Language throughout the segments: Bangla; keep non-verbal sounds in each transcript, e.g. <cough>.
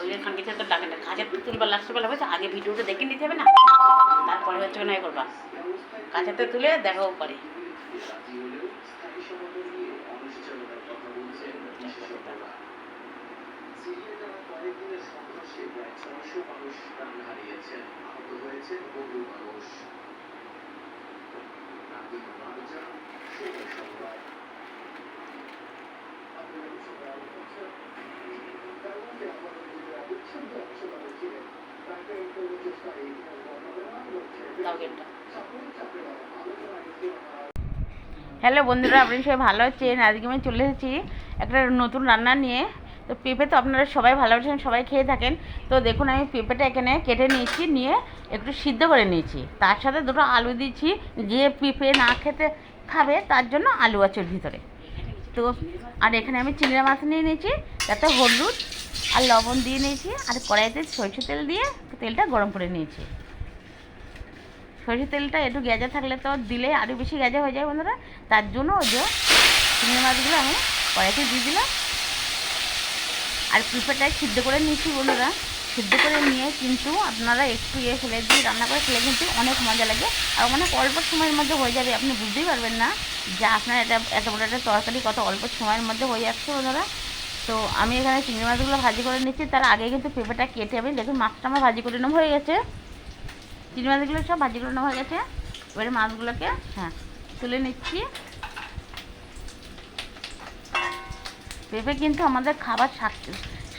ওই জন্য তো ডাকে না। কাজের তুলবার লাস্টের বেলা হয়েছে, আগে ভিডিওটা দেখে নিতে হবে না। তারপরে হচ্ছে না এ করবা। কাছেতে তুলে দেখাও পরে। দাও হ্যালো বন্ধুরা আপনি সবাই ভালো আছেন? আজকে আমি চলে এসেছি একটা নতুন রান্না নিয়ে। তো পেঁপে তো আপনারা সবাই ভালোবাসেন, সবাই খেয়ে থাকেন। তো দেখুন, আমি পেঁপেটা এখানে কেটে নিয়েছি, নিয়ে একটু সিদ্ধ করে নিয়েছি। তার সাথে দুটো আলু দিয়েছি, যে পেঁপে না খেতে খাবে, তার জন্য আলু আছে ভিতরে। তো, আর এখানে আমি চিংড়ি মাছ নিয়ে নিয়েছি, তাতে হলুদ আর লবণ দিয়ে নিয়েছি, আর কড়াইতে সরষে তেল দিয়ে তেলটা গরম করে নিয়েছি। সরষের তেলটা একটু গেজা থাকলে তো দিলে আরও বেশি গেজা হয়ে যায় বন্ধুরা। তার জন্য ওই যে চিংড়ি মাছগুলো আমি কড়াইতে দিয়ে দিলাম। আর পিঁপেটা সিদ্ধ করে নিয়েছি বন্ধুরা। সিদ্ধ করে নিয়ে কিন্তু আপনারা একটু ইয়ে ফেলে দিয়ে রান্না করে খেলে কিন্তু অনেক মজা লাগে। আর অনেক অল্প সময়ের মধ্যে হয়ে যাবে, আপনি বুঝতেই পারবেন না যে আপনার এটা এত বড় একটা তরকারি কত অল্প সময়ের মধ্যে হয়ে যাচ্ছে বন্ধুরা। তো আমি এখানে চিংড়ি মাছগুলো ভাজি করে নিচ্ছি। তার আগে কিন্তু পেঁপেটা কেটে আমি দেখুন মাছটা আমার ভাজি করে নেওয়া হয়ে গেছে। চিংড়ি মাছগুলো সব ভাজিগুলো হয়ে গেছে। এবারে মাছগুলোকে হ্যাঁ তুলে নিচ্ছি। পেঁপে কিন্তু আমাদের খাবার স্বাস্থ্য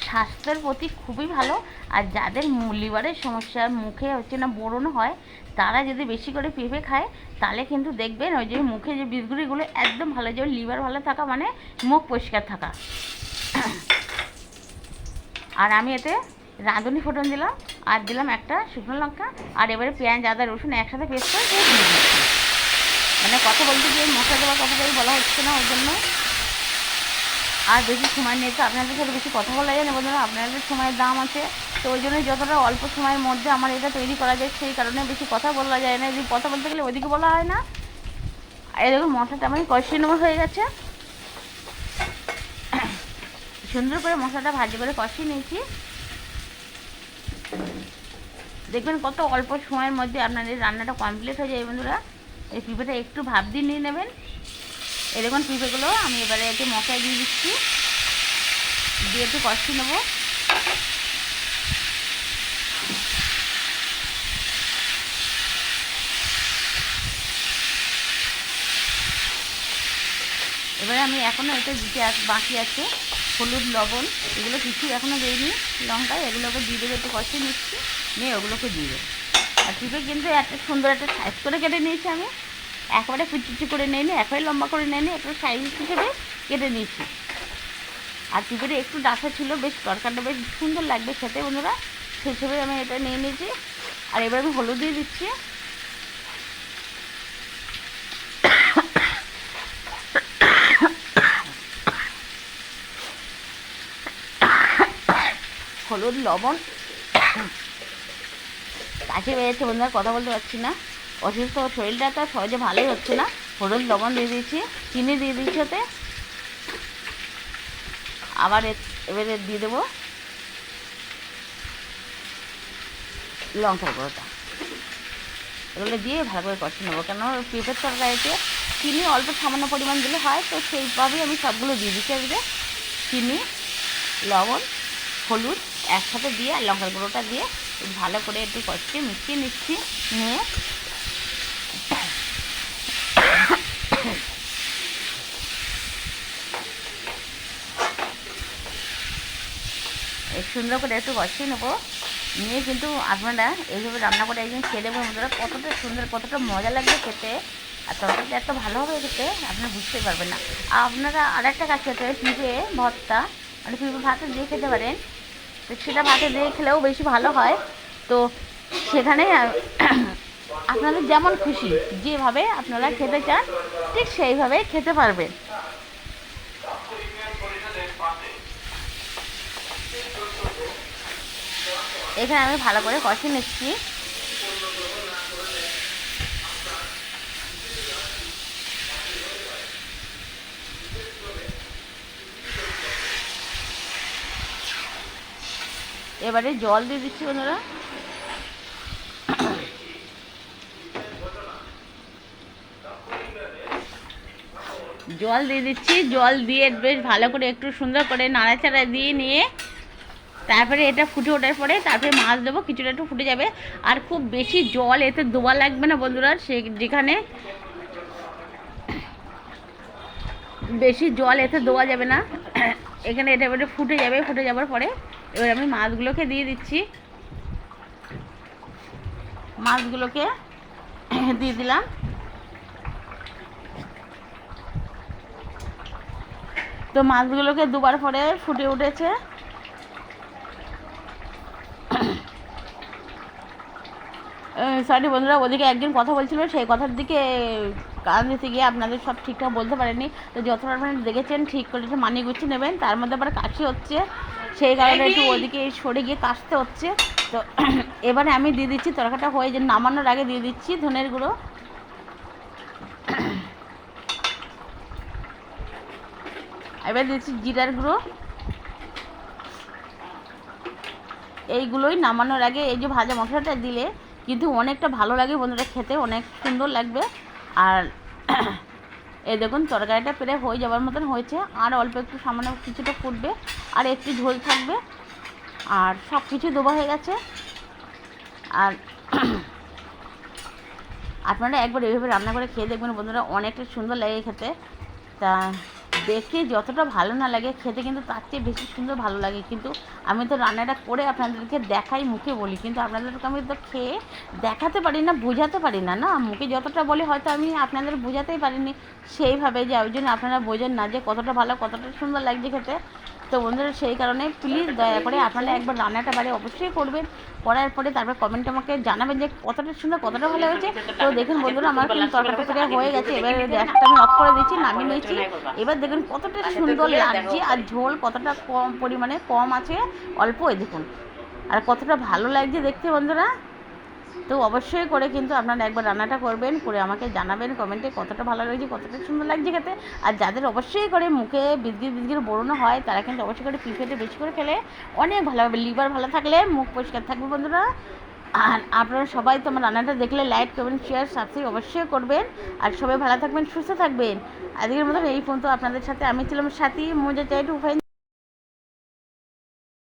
স্বাস্থ্যের প্রতি খুবই ভালো। আর যাদের লিভারের সমস্যা, মুখে হচ্ছে না বোরন হয়, তারা যদি বেশি করে পেঁপে খায়, তাহলে কিন্তু দেখবেন ওই যে মুখে যে বিজগুড়িগুলো একদম ভালো যে লিভার ভালো থাকা মানে মুখ পরিষ্কার থাকা। আর আমি এতে রাঁধুনি ফোটন দিলাম। আর দিলাম একটা শুকনো লঙ্কা, আর এবারে পেঁয়াজ, আদা, রসুন একসাথে পেস্ট করে মানে কথা বলতে গিয়ে মশলা দেওয়ার কথাটাই বলা হচ্ছে না, ওই জন্য। আর বেশি সময় নেই, তো আপনাদের সাথে বেশি কথা বলা যায় না, বন্ধুরা। আপনাদের সময়ের দাম আছে, তো ওই জন্য যতটা অল্প সময়ের মধ্যে আমার এটা তৈরি করা যায়, সেই কারণে বেশি কথা বলা যায় না। যদি কথা বলতে গেলে ওইদিকে বলা হয় না। এই দেখুন, মশলাটা আমার কষিয়ে নেওয়া হয়ে গেছে। সুন্দর করে মশলাটা ভাজি করে কষিয়ে নিয়েছি। দেখবেন কত অল্প সময়ের মধ্যে আপনাদের রান্নাটা কমপ্লিট হয়ে যায়, বন্ধুরা। এই পিঁপেটা একটু ভাব দিয়ে নিয়ে নেবেন। দেখুন পিঁপেগুলো, আমি এবারে একটু মশলা দিয়ে দিচ্ছি। দিয়ে একটু কষিয়ে নেব। এবারে আমি এখনও এটা দিতে বাকি আছে হলুদ, লবণ। এগুলো কিছু এখনও দিইনি। লঙ্কা এগুলোকে দিয়ে দেবো, একটু কষিয়ে নিচ্ছি। নিয়ে ওগুলোকে দিয়ে দেবো। আর পিঁপে কিন্তু একটা সুন্দর একটা সাইজ করে কেটে নিয়েছি আমি। একবারে কুচি করে নিয়ে নি, একবারে লম্বা করে নিয়ে নি, একটা সাইজ হিসেবে কেটে নিয়েছি। আর পিঁপেটা একটু ডাসা ছিল, বেশ তরকারিটা বেশ সুন্দর লাগবে খেতে বন্ধুরা। সেই হিসেবে আমি এটা নিয়ে নিয়েছি। আর এবার আমি হলুদ দিয়ে দিচ্ছি। হলুদ, লবণ কাছে বেড়েছে বন্ধুরা কথা বলতে পারছি না। অসুস্থ শরীরটা তো সহজে ভালোই হচ্ছে না। হলুদ লবণ দিয়ে দিয়েছি, চিনি দিয়ে দিয়েছি ওতে। আবার এবারে দিয়ে দেবো লঙ্কার গুঁড়োটা। এগুলো দিয়ে ভালো করে কষিয়ে নেব। কেন পেঁপের তরকারিতে চিনি অল্প সামান্য পরিমাণ দিলে হয়, তো সেইভাবেই আমি সবগুলো দিয়ে দিচ্ছি এবারে। চিনি, লবণ, হলুদ একসাথে দিয়ে আর লঙ্কার গুঁড়োটা দিয়ে ভালো করে একটু কষিয়ে মিশিয়ে নিচ্ছি। নিয়ে সুন্দর করে একটু কষিয়ে নেব। নিয়ে কিন্তু আপনারা এইভাবে রান্না করে একদিন খেয়ে দেবেন বন্ধুরা, কতটা সুন্দর, কতটা মজা লাগবে খেতে। আর তরকারিটা এত ভালো হবে খেতে, আপনারা বুঝতেই পারবেন না। আর আপনারা আর একটা কাজ করতে হবে, পিঁপে ভর্তা মানে পিঁপে ভাতে দিয়ে খেতে পারেন। সেটা ভাতে দিয়ে খেলেও বেশি ভালো হয়। তো সেখানে, আপনাদের যেমন খুশি, যেভাবে আপনারা খেতে চান, ঠিক সেইভাবে খেতে পারবেন। এখানে আমি ভালো করে কষে নিচ্ছি। এবারে জল দিয়ে দিচ্ছি বন্ধুরা। জল দিয়ে দিচ্ছি, জল দিয়ে বেশ ভালো করে একটু সুন্দর করে নাড়াচাড়া দিয়ে নিয়ে তারপরে এটা ফুটে ওঠার পরে তারপরে মাছ দেবো, কিছুটা একটু ফুটে যাবে। আর খুব বেশি জল এতে দেওয়া লাগবে না বন্ধুরা, সে যেখানে বেশি জল এতে দেওয়া যাবে না। এখানে এটা ফুটে যাবে, ফুটে যাওয়ার পরে এবার আমি মাছগুলোকে দিয়ে দিচ্ছি। মাছগুলোকে <clears throat> দিয়ে দিলাম। তো মাছগুলোকে দুবার পরে ফুটে উঠেছে। <clears throat> সরি বন্ধুরা, ওদিকে একজন কথা বলছিল, সেই কথার দিকে কান দিতে গিয়ে আপনাদের সব ঠিকঠাক বলতে পারেনি তো যতটা আপনারা দেখেছেন, ঠিক করে মানিয়ে গুছিয়ে নেবেন। তার মধ্যে আবার কাশি হচ্ছে। সেই কারণে একটু ওদিকে সরে গিয়ে কাশতে হচ্ছে। তো <clears throat> এবারে আমি দিয়ে দিচ্ছি তরকাটা। হয়ে যে নামানোর আগে দিয়ে দিচ্ছি ধনের গুঁড়ো। <clears throat> এবার দিচ্ছি জিরার গুঁড়ো। এইগুলোই নামানোর আগে এই যে ভাজা মশলাটা দিলে কিন্তু অনেকটা ভালো লাগে বন্ধুরা খেতে অনেক সুন্দর লাগবে। আর <clears throat> এই দেখুন, তরকারিটা প্রায় হয়ে যাওয়ার মতন হয়েছে। আর অল্প একটু সামান্য কিছুটা ফুটবে, আর একটু ঝোল থাকবে। আর সব কিছু দেওয়া হয়ে গেছে। আর আপনারা একবার এইভাবে রান্না করে খেয়ে দেখবেন বন্ধুরা, অনেকটা সুন্দর লাগে খেতে। তা দেখে যতটা ভালো না লাগে, খেতে কিন্তু তার চেয়ে বেশি সুন্দর ভালো লাগে। কিন্তু আমি তো রান্নাটা করে আপনাদেরকে দেখাই, মুখে বলি। কিন্তু আপনাদেরকে আমি তো খেয়ে দেখাতে পারি না, বোঝাতে পারি না না? মুখে যতটা বলি, হয়তো আমি আপনাদের বোঝাতেই পারিনি সেইভাবে যে, ওই জন্য আপনারা বোঝেন না যে, কতটা ভালো, কতটা সুন্দর লাগছে খেতে। তো বন্ধুরা, সেই কারণে প্লিজ দয়া করে আপনারা একবার রান্নাটা বাড়ি অবশ্যই করবেন। করার পরে তারপর কমেন্ট আমাকে জানাবেন যে কতটা সুন্দর, কতটা ভালো হয়েছে। তো দেখুন বন্ধুরা, আমার কিন্তু তরকারি হয়ে গেছে। এবার গ্যাসটা আমি অফ করে দিয়েছি, নামিয়ে নিয়েছি। এবার দেখুন কতটা সুন্দর লাগছে আর ঝোল কতটা কম পরিমাণে কম আছে। অল্প এই দেখুন। আর কতটা ভালো লাগছে দেখতে বন্ধুরা। তো অবশ্যই করে কিন্তু আপনারা একবার রান্নাটা করবেন, করে আমাকে জানাবেন কমেন্টে কতটা ভালো লাগছে, কতটা সুন্দর লাগছে খেতে। আর যাদের অবশ্যই করে মুখে বিদগির বিদগির বড়ানো হয়, তারা কিন্তু অবশ্যই করে পিফেটে বেশি করে খেলে অনেক ভালো হবে। লিভার ভালো থাকলে মুখ পরিষ্কার থাকবে বন্ধুরা। আর আপনারা সবাই তো আমার রান্নাটা দেখলে লাইক কমেন্ট শেয়ার সাবস্ক্রাইব অবশ্যই করবেন। আর সবাই ভালো থাকবেন, সুস্থ থাকবেন। আজকের মতন এই ফোন তো আপনাদের সাথে আমি ছিলাম সাথী, মজা, চাই টু